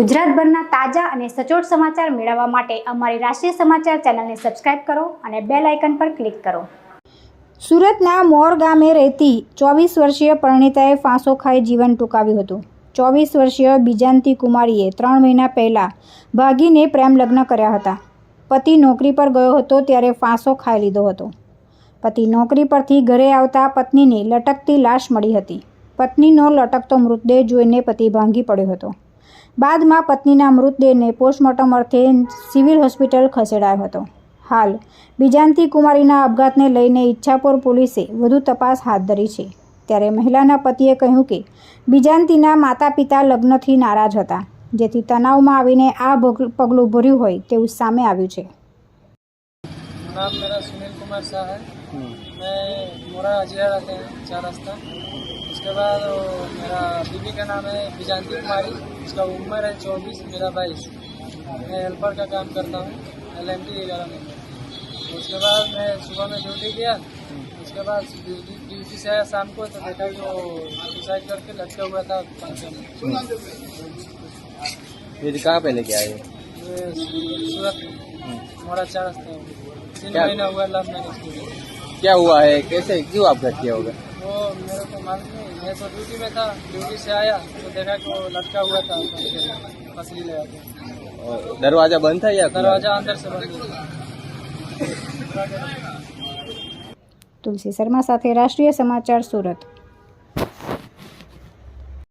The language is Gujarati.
ગુજરાતભરના તાજા અને સચોટ સમાચાર મેળવવા માટે અમારી રાષ્ટ્રીય સમાચાર ચેનલને સબસ્ક્રાઇબ કરો અને બેલ આઇકન પર ક્લિક કરો. સુરતના મોર ગામે રહેતી ચોવીસ વર્ષીય પરણિતાએ ફાંસો ખાઈ જીવન ટૂંકાવ્યું હતું. ચોવીસ વર્ષીય બીજાંતી કુમારીએ ત્રણ મહિના પહેલાં ભાગીને પ્રેમ લગ્ન કર્યા હતા. પતિ નોકરી પર ગયો હતો ત્યારે ફાંસો ખાઈ લીધો હતો. પતિ નોકરી પરથી ઘરે આવતા પત્નીની લટકતી લાશ મળી હતી. પત્નીનો લટકતો મૃતદેહ જોઈને પતિ ભાંગી પડ્યો હતો. બાદમાં પત્નીના મૃતદેહને પોસ્ટમોર્ટમ અર્થે સિવિલ હોસ્પિટલ ખસેડાયો હતો હાલ બીજાંતી કુમારીના આપઘાતને લઈને ઈચ્છાપોર પોલીસે વધુ તપાસ હાથ ધરી છે ત્યારે મહિલાના પતિએ કહ્યું કે બીજાંતીના માતા પિતા લગ્નથી નારાજ હતા જેથી તણાવમાં આવીને આ ભગ- પગલું ભર્યું હોય તેવું સામે આવ્યું છે नाम मेरा सुनील कुमार शाह है मैं मोरा अजय रहते हैं चार रास्ता उसके बाद मेरा बीवी का नाम है बिजांती कुमारी उसका उम्र है चौबीस मेरा बाईस। मैं हेल्पर का काम करता हूँ एल एम टी वगैरह में उसके बाद मैं सुबह में ड्यूटी किया उसके बाद ड्यूटी से आया शाम को तो देखा कि वो सुसाइड करके लटका हुआ था पंखे में ये कहाँ पे लेके आए ये सूरत मोरा चार तीन महीना हुआ लव मैरिज क्या हुआ है? कैसे क्यों आपघात किया होगा? मेरे को मालूम नहीं। मैं तो ड्यूटी में था ड्यूटी से आया तो देखा कि वो लटका हुआ था तो फसली ले के दरवाज़ा बंद था या दरवाज़ा अंदर से बंद तुलसी शर्मा साथ राष्ट्रीय समाचार सूरत